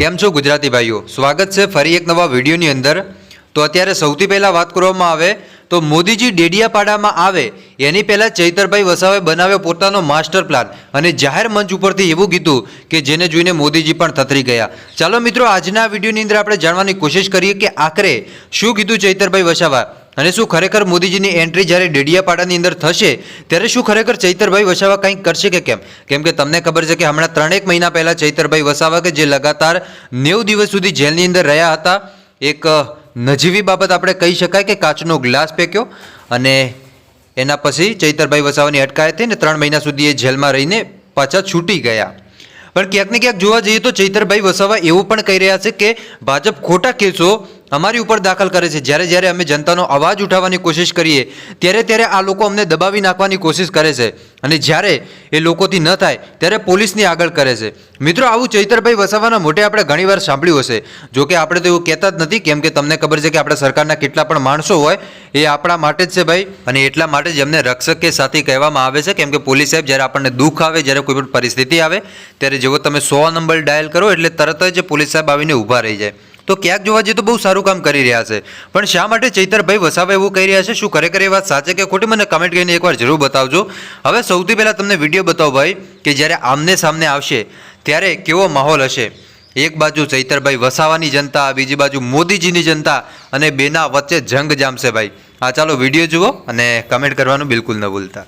કેમ છો ગુજરાતી ભાઈઓ? સ્વાગત છે ફરી એક નવા વિડીયોની અંદર. તો અત્યારે સૌથી પહેલાં વાત કરવામાં આવે તો મોદીજી ડેડિયાપાડામાં આવે. એની પહેલાં ચૈતરભાઈ વસાવે બનાવ્યો પોતાનો માસ્ટર પ્લાન અને જાહેર મંચ ઉપરથી એવું કીધું કે જેને જોઈને મોદીજી પણ થતરી ગયા. ચાલો મિત્રો, આજના વિડીયોની અંદર આપણે જાણવાની કોશિશ કરીએ કે આખરે શું કીધું ચૈતરભાઈ વસાવા? અને શું ખરેખર મોદીજીની એન્ટ્રી જ્યારે ડેડિયાપાડાની અંદર થશે, ત્યારે શું ખરેખર ચૈતરભાઈ વસાવા કંઈક કરશે કે કેમ? કેમ કે તમને ખબર છે કે હમણાં ત્રણેક મહિના પહેલાં ચૈતરભાઈ વસાવા કે જે લગાતાર નેવ દિવસ સુધી જેલની અંદર રહ્યા હતા, એક નજીવી બાબત આપણે કહી શકાય કે કાચનો ગ્લાસ ફેંક્યો અને એના પછી ચૈતરભાઈ વસાવાની અટકાયત થઈ ને ત્રણ મહિના સુધી એ જેલમાં રહીને પાછા છૂટી ગયા. પણ ક્યાંક ને ક્યાંક જોવા જઈએ તો ચૈતરભાઈ વસાવા એવું પણ કહી રહ્યા છે કે ભાજપ ખોટા કેસો અમારી ઉપર દાખલ કરે છે. જ્યારે જ્યારે અમે જનતાનો અવાજ ઉઠાવવાની કોશિશ કરીએ, ત્યારે ત્યારે આ લોકો અમને દબાવી નાખવાની કોશિશ કરે છે. અને જ્યારે એ લોકોથી ન થાય, ત્યારે પોલીસની આગળ કરે છે. મિત્રો, આવું ચૈતરભાઈ વસાવાના મોઢે આપણે ઘણીવાર સાંભળ્યું હશે. જો કે આપણે તો એવું કહેતા જ નથી, કેમ કે તમને ખબર છે કે આપણા સરકારના કેટલા પણ માણસો હોય, એ આપણા માટે જ છે ભાઈ. અને એટલા માટે જ એમને રક્ષક કે સાથી કહેવામાં આવે છે, કેમ કે પોલીસ સાહેબ જ્યારે આપણને દુઃખ આવે, જ્યારે કોઈ પણ પરિસ્થિતિ આવે, ત્યારે જેવો તમે સો નંબર ડાયલ કરો, એટલે તરત જ પોલીસ સાહેબ આવીને ઊભા રહી જાય. તો ક્યાંક જોવા જઈએ તો બહુ સારું કામ કરી રહ્યા છે. પણ શા માટે ચૈતરભાઈ વસાવા એવું કહી રહ્યા છે? શું ખરેખર એ વાત સાચે કે ખોટી? મને કમેન્ટ કરીને એકવાર જરૂર બતાવજો. હવે સૌથી પહેલાં તમને વીડિયો બતાવો ભાઈ કે જ્યારે આમને સામને આવશે, ત્યારે કેવો માહોલ હશે? એક બાજુ ચૈતરભાઈ વસાવાની જનતા, બીજી બાજુ મોદીજીની જનતા અને બેના વચ્ચે જંગ જામશે ભાઈ. આ ચાલો વીડિયો જુઓ અને કમેન્ટ કરવાનું બિલકુલ ન ભૂલતા.